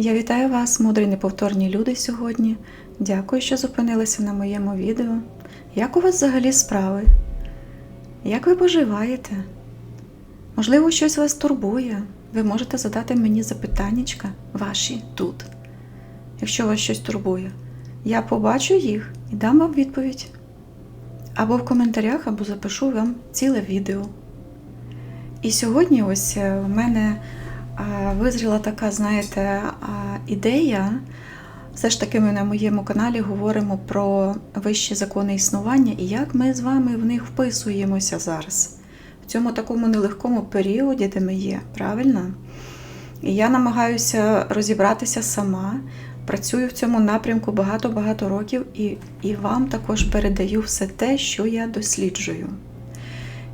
Я вітаю вас, мудрі неповторні люди, сьогодні. Дякую, що зупинилися на моєму відео. Як у вас взагалі справи? Як ви поживаєте? Можливо, щось вас турбує. Ви можете задати мені запитаннячка ваші тут. Якщо вас щось турбує, я побачу їх і дам вам відповідь. Або в коментарях, або запишу вам ціле відео. І сьогодні ось е, в мене визріла така, знаєте, ідея. Все ж таки, ми на моєму каналі говоримо про вищі закони існування і як ми з вами в них вписуємося зараз. В цьому такому нелегкому періоді, де ми є, правильно? І я намагаюся розібратися сама. Працюю в цьому напрямку багато-багато років і, і вам також передаю все те, що я досліджую.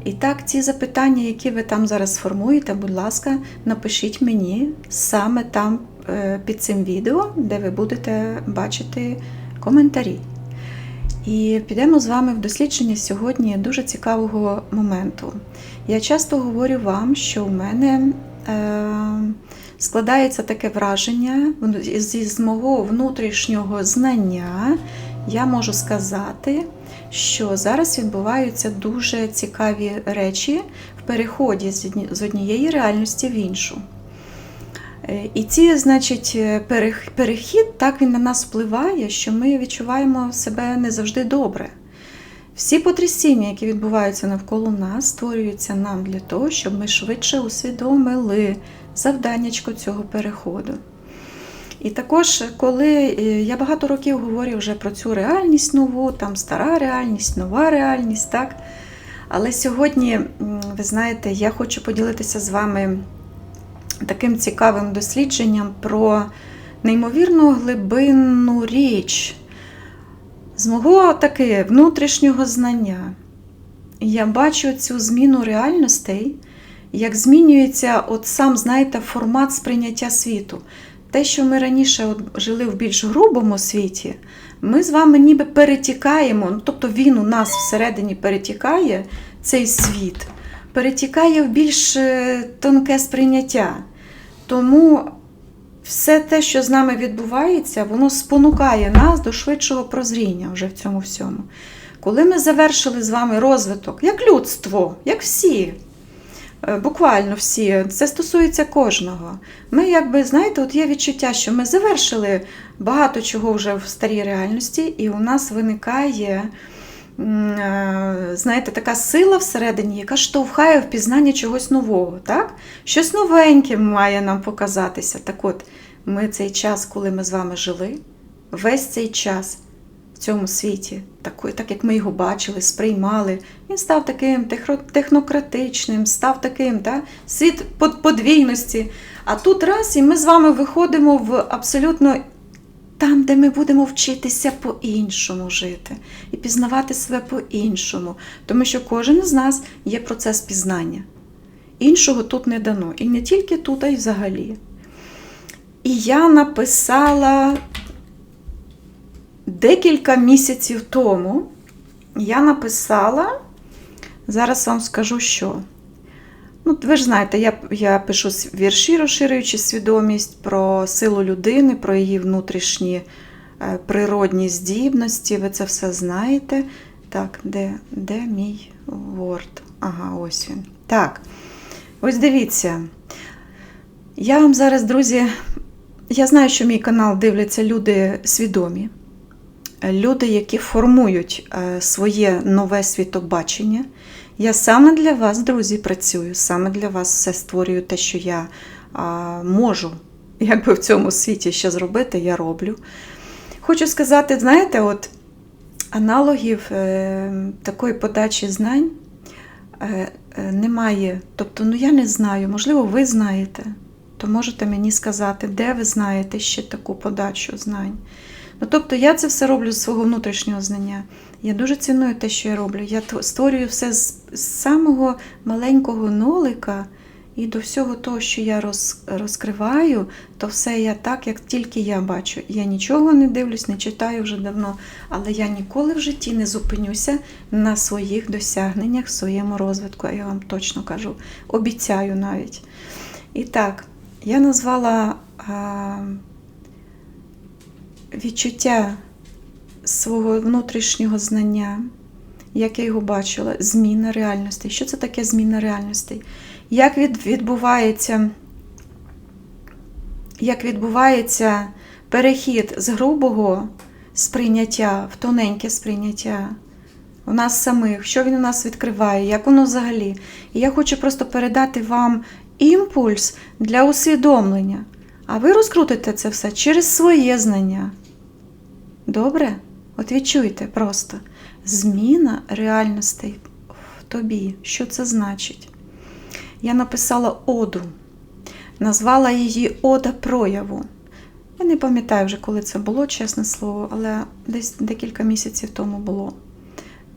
І так, ці запитання, які ви там зараз сформуєте, будь ласка, напишіть мені саме там е, під цим відео, де ви будете бачити коментарі. І підемо з вами в дослідження сьогодні дуже цікавого моменту. Я часто говорю вам, що в мене е, складається таке враження з мого внутрішнього знання, я можу сказати, що зараз відбуваються дуже цікаві речі в переході з однієї реальності в іншу. Е, І ці, значить, перехід так він на нас впливає, що ми відчуваємо себе не завжди добре. Всі потрясіння, які відбуваються навколо нас, створюються нам для того, щоб ми швидше усвідомили завданнячко цього переходу. І також, коли е, я багато років говорю вже про цю реальність нову, там стара реальність, нова реальність, так? Але сьогодні, ви знаєте, я хочу поділитися з вами таким цікавим дослідженням про неймовірну глибинну річ з мого таки внутрішнього знання. Я бачу цю зміну реальностей, як змінюється от сам, знаєте, формат сприйняття світу. Те, що ми раніше от жили в більш грубому світі, ми з вами ніби перетікаємо, ну, тобто він у нас всередині перетікає, цей світ, перетікає в більш е, тонке сприйняття. Тому все те, що з нами відбувається, воно спонукає нас до швидшого прозріння вже в цьому всьому. Коли ми завершили з вами розвиток, як людство, як всі, буквально всі, це стосується кожного. Ми, якби, знаєте, от є відчуття, що ми завершили багато чого вже в старій реальності, і у нас виникає. е, Знаєте, така сила всередині, яка штовхає в пізнання чогось нового, так? Щось новеньке має нам показатися. Так от, ми цей час, коли ми з вами жили, весь цей час в цьому світі, так як ми його бачили, сприймали, він став таким технократичним, став таким, так? світ подвійності. А тут раз, і ми з вами виходимо в абсолютно там, де ми будемо вчитися по-іншому жити і пізнавати себе по-іншому. Тому що кожен з нас є процес пізнання. Іншого тут не дано. І не тільки тут, а й взагалі. І я написала декілька місяців тому. Я написала, зараз вам скажу що. Ну, ви ж знаєте, я, я пишу вірші, розширюючи свідомість про силу людини, про її внутрішні е, природні здібності. Ви це все знаєте. Так, де, де мій Word? Ага, ось він. Так, ось дивіться. Я вам зараз, друзі, я знаю, що мій канал дивляться люди свідомі, люди, які формують е, своє нове світобачення. Я саме для вас, друзі, працюю, саме для вас все створюю те, що я можу якби в цьому світі ще зробити, я роблю. Хочу сказати, знаєте, от аналогів е, такої подачі знань е, немає. Тобто, ну я не знаю, можливо, ви знаєте, то можете мені сказати, де ви знаєте ще таку подачу знань. Ну, тобто я це все роблю з свого внутрішнього знання. Я дуже ціную те, що я роблю. Я створюю все з, самого маленького нолика і до всього того, що я роз, розкриваю, то все я так, як тільки я бачу. Я нічого не дивлюсь, не читаю вже давно, але я ніколи в житті не зупинюся на своїх досягненнях, в своєму розвитку. Я вам точно кажу, обіцяю навіть. І так, я назвала відчуття свого внутрішнього знання, як я його бачила, зміна реальностей. Що це таке зміна реальностей? Як відбувається, як відбувається перехід з грубого сприйняття в тоненьке сприйняття у нас самих, що він у нас відкриває, як воно взагалі. І я хочу просто передати вам імпульс для усвідомлення. А ви розкрутите це все через своє знання. Добре? От відчуйте просто зміна реальностей в тобі. Що це значить? Я написала оду, назвала її Ода прояву. Я не пам'ятаю вже, коли це було, чесне слово, але десь декілька місяців тому було.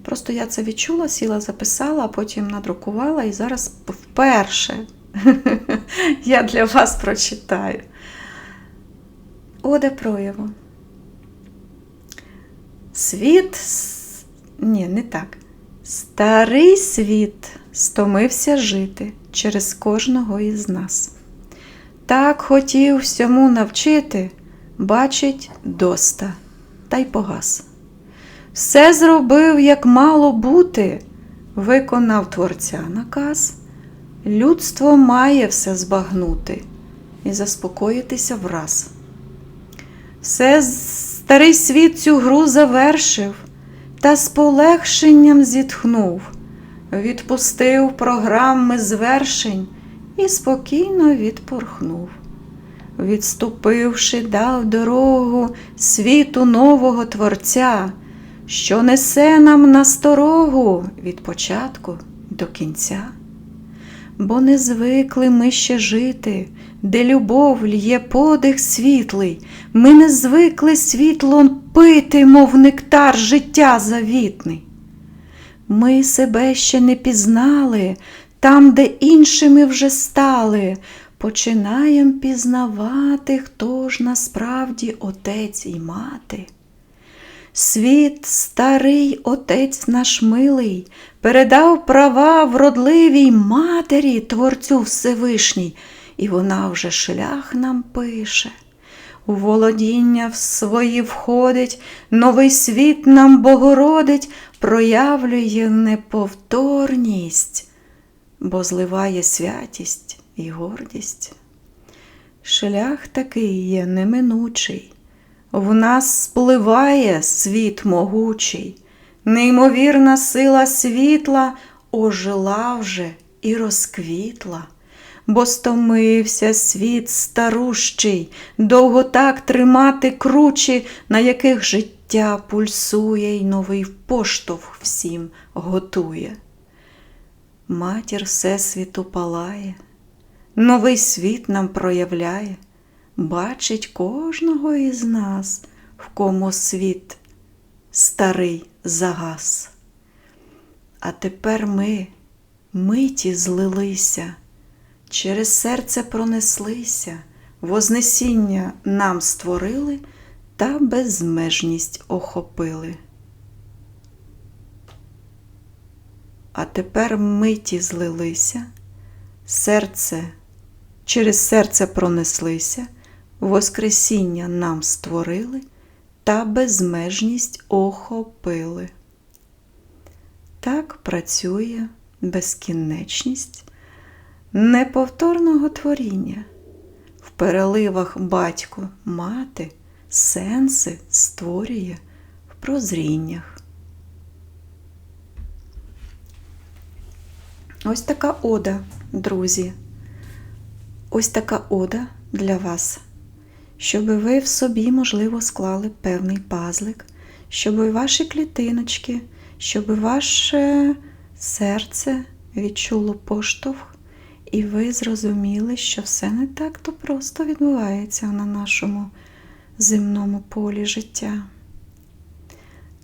Просто я це відчула, сіла, записала, а потім надрукувала і зараз вперше я для вас прочитаю. Оде прояву. Світ. Ні, не так. Старий світ стомився жити через кожного із нас. Так хотів всьому навчити, бачить доста, та й погас. Все зробив, як мало бути, виконав творця наказ. Людство має все збагнути і заспокоїтися враз. Все старий світ цю гру завершив та з полегшенням зітхнув, відпустив програми звершень і спокійно відпорхнув. Відступивши, дав дорогу світу нового Творця, що несе нам насторогу від початку до кінця. Бо не звикли ми ще жити, де любов лє подих світлий, ми не звикли світлом пити, мов нектар життя завітний. Ми себе ще не пізнали, там, де іншими вже стали, починаєм пізнавати, хто ж насправді отець і мати. Світ, старий отець наш милий, передав права вродливій матері, Творцю Всевишній, і вона вже шлях нам пише. У володіння в свої входить, новий світ нам Богородить, проявлює неповторність, бо зливає святість і гордість. Шлях такий є неминучий. В нас спливає світ могучий, неймовірна сила світла ожила вже і розквітла, бо стомився світ старущий, довго так тримати кручі, на яких життя пульсує й новий поштовх всім готує. Матір Всесвіту палає, новий світ нам проявляє бачить кожного із нас, в кому світ старий загас. А тепер ми миті злилися, через серце пронеслися, Вознесіння нам створили та безмежність охопили. А тепер миті злилися, серце через серце пронеслися, Воскресіння нам створили та безмежність охопили. Так працює безкінечність неповторного творіння. В переливах батько, мати, сенси створює в прозріннях. Ось така ода, друзі. Ось така ода для вас, щоб ви в собі, можливо, склали певний пазлик, щоб ваші клітиночки, щоб ваше серце відчуло поштовх, і ви зрозуміли, що все не так то просто відбувається на нашому земному полі життя.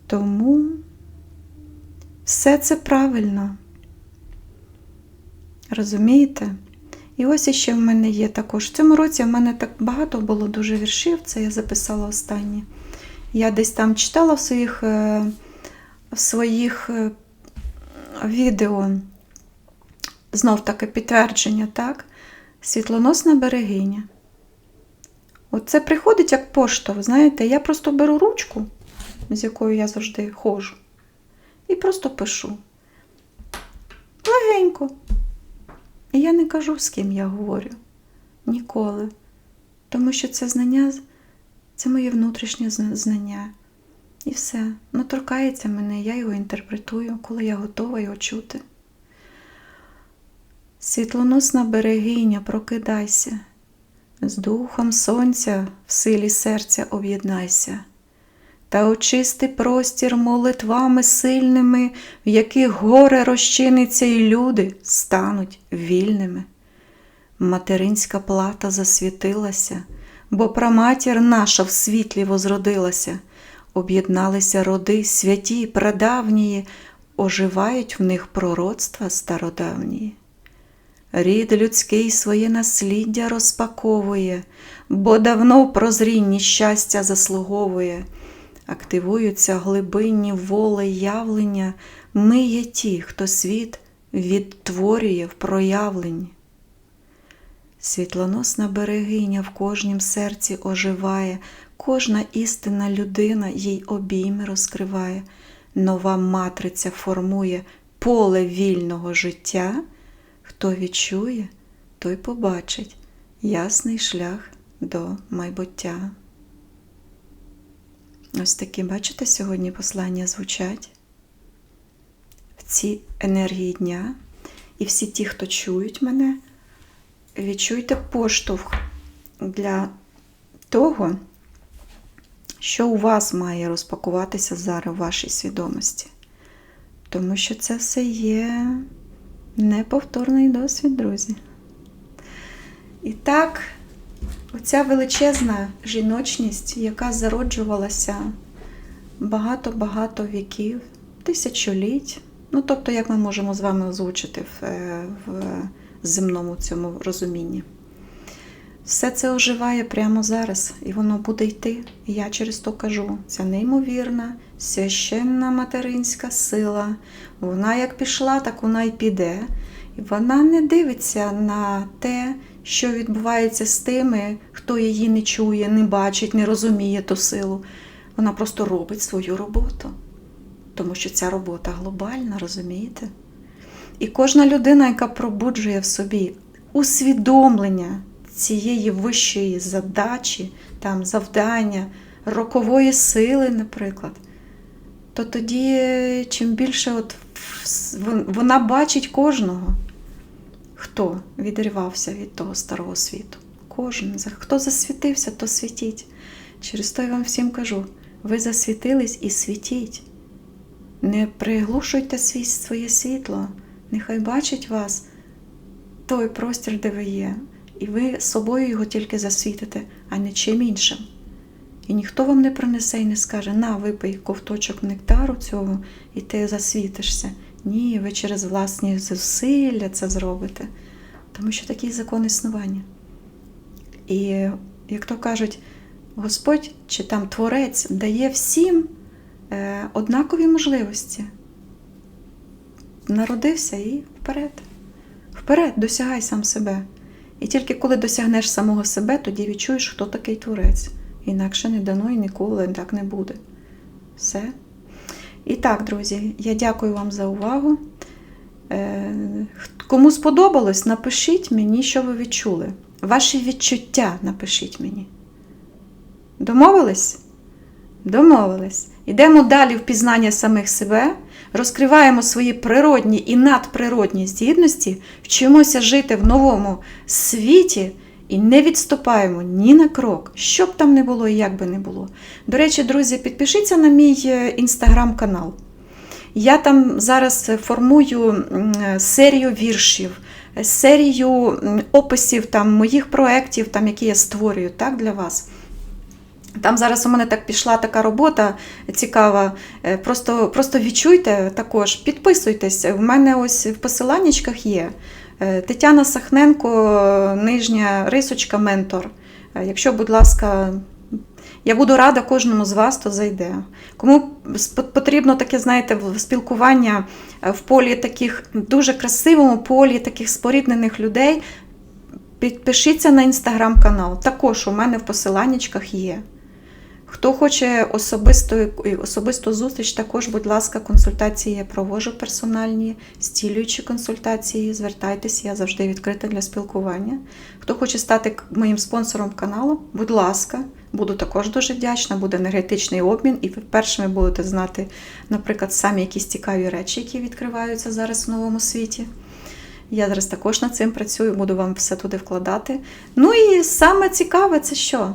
Тому все це правильно. Розумієте? І ось іще в мене є також. В цьому році в мене так багато було дуже віршів, це я записала останні. Я десь там читала в своїх, е, в своїх е, відео знов таки підтвердження, так? Світлоносна берегиня. Оце приходить як пошта, знаєте, я просто беру ручку, з якою я завжди ходжу, і просто пишу. Легенько. І я не кажу, з ким я говорю. Ніколи. Тому що це знання, це моє внутрішнє знання. І все. Ну, торкається мене, я його інтерпретую, коли я готова його чути. Світлоносна берегиня, прокидайся, з духом сонця в силі серця об'єднайся, та очисти простір молитвами сильними, в яких горе розчиниться, і люди стануть вільними. Материнська плата засвітилася, бо праматір наша в світлі возродилася, об'єдналися роди святі, прадавнії, оживають в них пророцтва стародавнії. Рід людський своє насліддя розпаковує, бо давно в прозрінні щастя заслуговує. Активуються глибинні воли явлення, ми є ті, хто світ відтворює в проявленні. Світлоносна берегиня в кожнім серці оживає, кожна істинна людина їй обійми розкриває, нова матриця формує поле вільного життя. Хто відчує, той побачить ясний шлях до майбуття. Ось такі, бачите, сьогодні послання звучать в ці енергії дня. І всі ті, хто чують мене, відчуйте поштовх для того, що у вас має розпакуватися зараз в вашій свідомості. Тому що це все є неповторний досвід, друзі. І так, оця величезна жіночність, яка зароджувалася багато-багато віків, тисячоліть. Ну, тобто, як ми можемо з вами озвучити в, е, в земному цьому розумінні. Все це оживає прямо зараз, і воно буде йти. І я через то кажу: ця неймовірна, священна материнська сила. Вона як пішла, так вона й піде. І вона не дивиться на те, що відбувається з тими, хто її не чує, не бачить, не розуміє ту силу. Вона просто робить свою роботу. Тому що ця робота глобальна, розумієте? І кожна людина, яка пробуджує в собі усвідомлення цієї вищої задачі, там, завдання, рокової сили, наприклад, то тоді чим більше от вона бачить кожного, хто відривався від того старого світу. Кожен. Хто засвітився, то світіть. Через то я вам всім кажу: ви засвітились і світіть. Не приглушуйте свій, своє світло, нехай бачить вас той простір, де ви є, і ви собою його тільки засвітите, а не чим іншим. І ніхто вам не принесе і не скаже, на, випий ковточок нектару цього, і ти засвітишся. Ні, ви через власні зусилля це зробите, тому що такий закон існування. І, як то кажуть, Господь чи там Творець дає всім е, однакові можливості. Народився і вперед. Вперед, досягай сам себе. І тільки коли досягнеш самого себе, тоді відчуєш, хто такий творець. Інакше не дано і ніколи так не буде. Все. І так, друзі, я дякую вам за увагу. Е, Кому сподобалось, напишіть мені, що ви відчули. Ваші відчуття напишіть мені. Домовились? Домовились. Йдемо далі в пізнання самих себе, розкриваємо свої природні і надприродні здібності, вчимося жити в новому світі і не відступаємо ні на крок, що б там не було і як би не було. До речі, друзі, підпишіться на мій інстаграм-канал. Я там зараз формую серію віршів, серію описів там, моїх проєктів, там, які я створюю так, для вас. Там зараз у мене так пішла така робота цікава. Просто просто відчуйте також, підписуйтесь. В мене ось в посиланнячках є. Тетяна Сахненко, нижня рисочка, ментор. Якщо, будь ласка, я буду рада кожному з вас, то зайде. Кому потрібно таке, знаєте, спілкування в полі таких дуже красивому полі таких споріднених людей, Підпишіться на інстаграм-канал. Також у мене в посиланнячках є. Хто хоче особисту, особисту зустріч, також, будь ласка, консультації я провожу персональні, стілюючі консультації. Звертайтеся, я завжди відкрита для спілкування. Хто хоче стати моїм спонсором каналу, будь ласка, буду також дуже вдячна. Буде енергетичний обмін, і ви першими будете знати, наприклад, самі якісь цікаві речі, які відкриваються зараз в новому світі. Я зараз також над цим працюю, буду вам все туди вкладати. Ну і саме цікаве це що?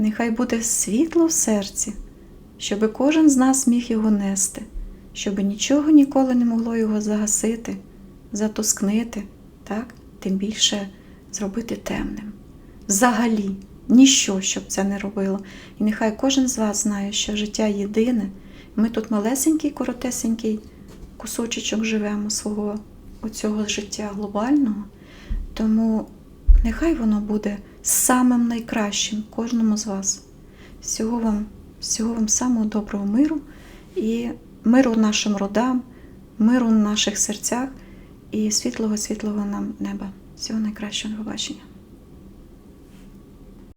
Нехай буде світло в серці, щоби кожен з нас міг його нести, щоби нічого ніколи не могло його загасити, затускнити, так? тим більше зробити темним. Взагалі, ніщо, щоб це не робило. І нехай кожен з вас знає, що життя єдине. Ми тут малесенький, коротесенький кусочечок живемо свого оцього життя глобального. Тому нехай воно буде самим найкращим кожному з вас. Всього вам, всього вам самого доброго миру і миру нашим родам, миру в наших серцях і світлого, світлого нам неба. Всього найкращого побачення.